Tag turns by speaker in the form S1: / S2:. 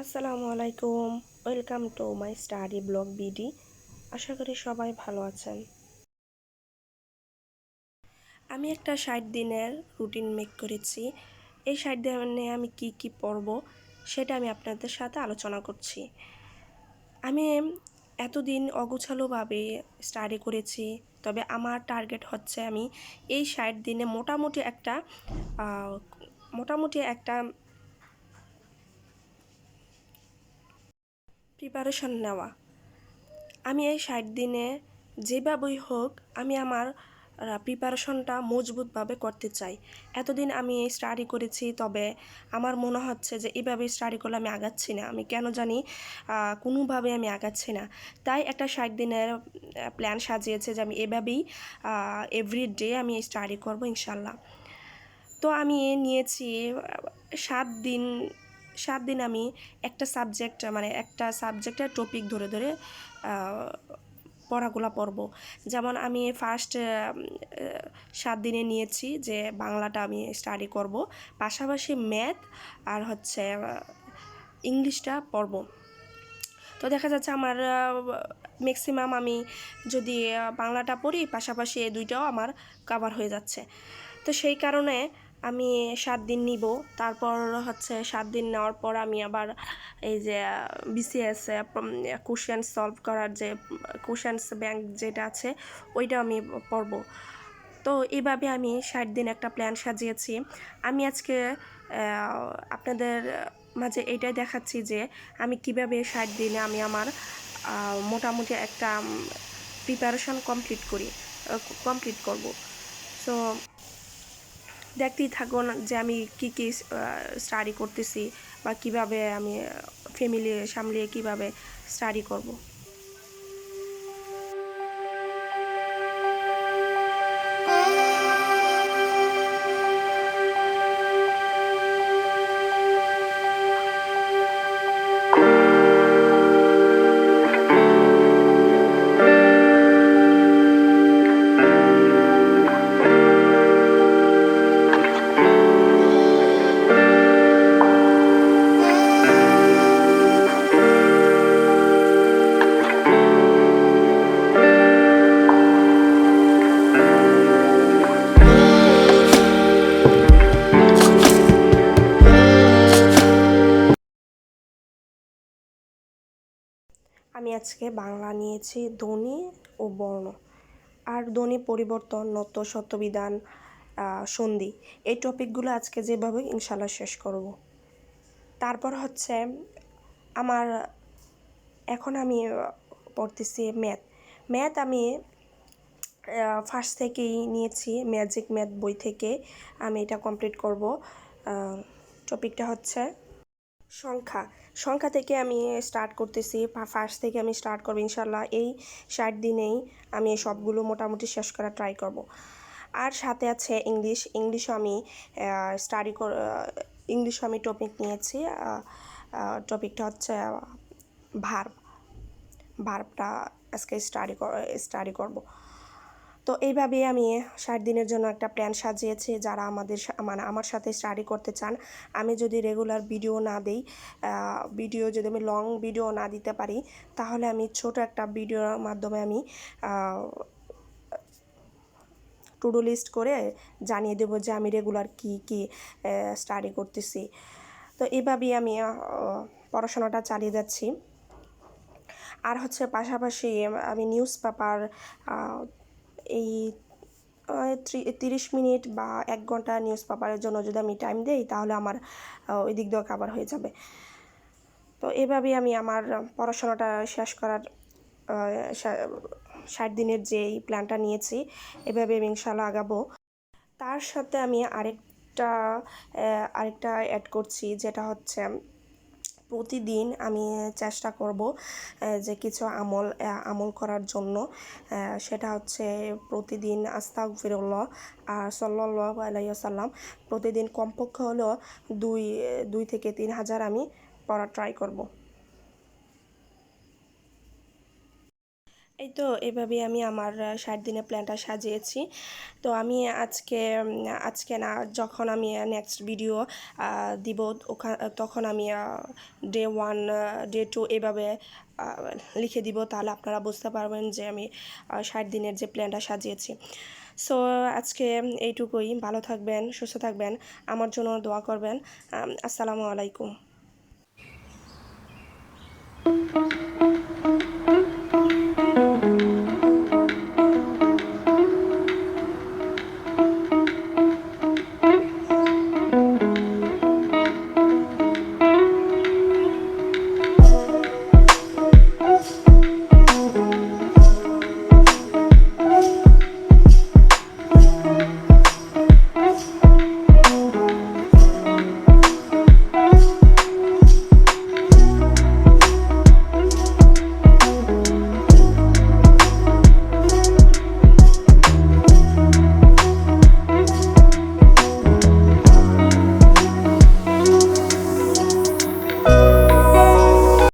S1: আসসালামু আলাইকুম। Welcome to my study blog BD আশা করি সবাই ভালো আছেন। আমি একটা ষাট দিনের রুটিন মেক করেছি। এই ষাট দিনে আমি কি কি পড়ব সেটা আমি আপনাদের সাথে আলোচনা করছি। আমি এতদিন অগোছালোভাবে স্টাডি করেছি, তবে আমার টার্গেট হচ্ছে আমি এই ষাট দিনে মোটামুটি একটা মোটামুটি একটা প্রিপারেশন নেওয়া। আমি এই ষাট দিনে যেভাবেই হোক আমি আমার প্রিপারেশনটা মজবুতভাবে করতে চাই। এতদিন আমি এই স্টাডি করেছি, তবে আমার মনে হচ্ছে যে এভাবে স্টাডি করলে আমি আগাচ্ছি না। আমি কেন জানি কোনোভাবে আমি আগাচ্ছি না। তাই একটা ষাট দিনের প্ল্যান সাজিয়েছে যে আমি এভাবেই এভরি ডে আমি স্টাডি করব ইনশাল্লাহ। তো আমি নিয়েছি সাত দিন সাত দিন আমি একটা সাবজেক্ট মানে একটা সাবজেক্টের টপিক ধরে ধরে পড়াগুলা পড়ব। যেমন আমি ফার্স্ট সাত দিনে নিয়েছি যে বাংলাটা আমি স্টাডি করব। পাশাপাশি ম্যাথ আর হচ্ছে ইংলিশটা পড়ব। তো দেখা যাচ্ছে আমার ম্যাক্সিমাম আমি যদি বাংলাটা পড়ি, পাশাপাশি এই দুইটাও আমার কাভার হয়ে যাচ্ছে। তো সেই কারণে আমি সাত দিন নিব। তারপর হচ্ছে সাত দিন নেওয়ার পর আমি আবার এই যে বিসিএস কোশ্চেন সলভ করার যে কোশ্চেন্স ব্যাংক যেটা আছে, ওইটা আমি পড়ব তো এইভাবে আমি ষাট দিন একটা প্ল্যান সাজিয়েছি। আমি আজকে আপনাদের মাঝে এইটাই দেখাচ্ছি যে, আমি কীভাবে ষাট দিনে আমি আমার মোটামুটি একটা প্রিপারেশন কমপ্লিট করি কমপ্লিট করব। সো দেখতেই থাকুন যে আমি কি কি স্টাডি করতেছি বা কীভাবে আমি ফ্যামিলি সামলিয়ে কীভাবে স্টাডি করব। আমি আজকে বাংলা নিয়েছি ধ্বনি ও বর্ণ। আর ধ্বনি পরিবর্তন, নত্য, সত্যবিধান সন্ধি, এই টপিকগুলো আজকে যেভাবে ইনশাল্লাহ শেষ করব। তারপর হচ্ছে আমার, এখন আমি পড়তেছি ম্যাথ। ম্যাথ আমি ফার্স্ট থেকেই নিয়েছি ম্যাজিক ম্যাথ বই থেকে আমি এটা কমপ্লিট করব। টপিকটা হচ্ছে সংখ্যা। সংখ্যা থেকে আমি স্টার্ট করতেছি। ফার্স্ট থেকে আমি স্টার্ট করব ইনশাল্লাহ। এই ষাট দিনেই আমি সবগুলো মোটামুটি শেষ করার ট্রাই করব। আর সাথে আছে ইংলিশ ইংলিশও আমি স্টাডি কর ইংলিশও আমি টপিক নিয়েছি। টপিকটা হচ্ছে ভার্ব ভার্বটা আজকে স্টাডি স্টাডি করব। তো এইভাবেই আমি ষাট দিনের জন্য একটা প্ল্যান সাজিয়েছি যারা আমাদের মানে আমার সাথে স্টাডি করতে চান। আমি যদি রেগুলার ভিডিও না দেই ভিডিও যদি আমি লং ভিডিও না দিতে পারি, তাহলে আমি ছোট একটা ভিডিওর মাধ্যমে আমি টুডু লিস্ট করে জানিয়ে দেবো যে আমি রেগুলার কি কি স্টাডি করতেছি। তো এইভাবেই আমি পড়াশোনাটা চালিয়ে যাচ্ছি। আর হচ্ছে পাশাপাশি আমি নিউজ পেপার এই ত্রি- তিরিশ মিনিট বা এক ঘণ্টা নিউজ পেপারের জন্য যদি আমি টাইম দেই, তাহলে আমার ওই দিক দিয়েও কাবার হয়ে যাবে। তো এভাবেই আমি আমার পড়াশোনাটা শেষ করার ষাট দিনের যে এই প্ল্যানটা নিয়েছি এভাবে আমি ইনশাল্লাহ আগাবো। তার সাথে আমি আরেকটা আরেকটা অ্যাড করছি, যেটা হচ্ছে প্রতিদিন আমি চেষ্টা করব যে কিছু আমল আমল করার জন্য। সেটা হচ্ছে প্রতিদিন আস্তাক ফিরুল্লাহ আর সাল্লাহ আলাইসাল্লাম প্রতিদিন কমপক্ষে হলেও দুই দুই থেকে তিন হাজার আমি পড়া ট্রাই করব। এই তো এভাবেই আমি আমার ষাট দিনের প্ল্যানটা সাজিয়েছি। তো আমি আজকে আজকে না, যখন আমি নেক্সট ভিডিও দিব তখন আমি ডে ওয়ান ডে টু এভাবে লিখে দিব। তাহলে আপনারা বুঝতে পারবেন যে আমি ষাট দিনের যে প্ল্যানটা সাজিয়েছি। সো আজকে এইটুকুই। ভালো থাকবেন, সুস্থ থাকবেন। আমার জন্য দোয়া করবেন। আসসালামু আলাইকুম।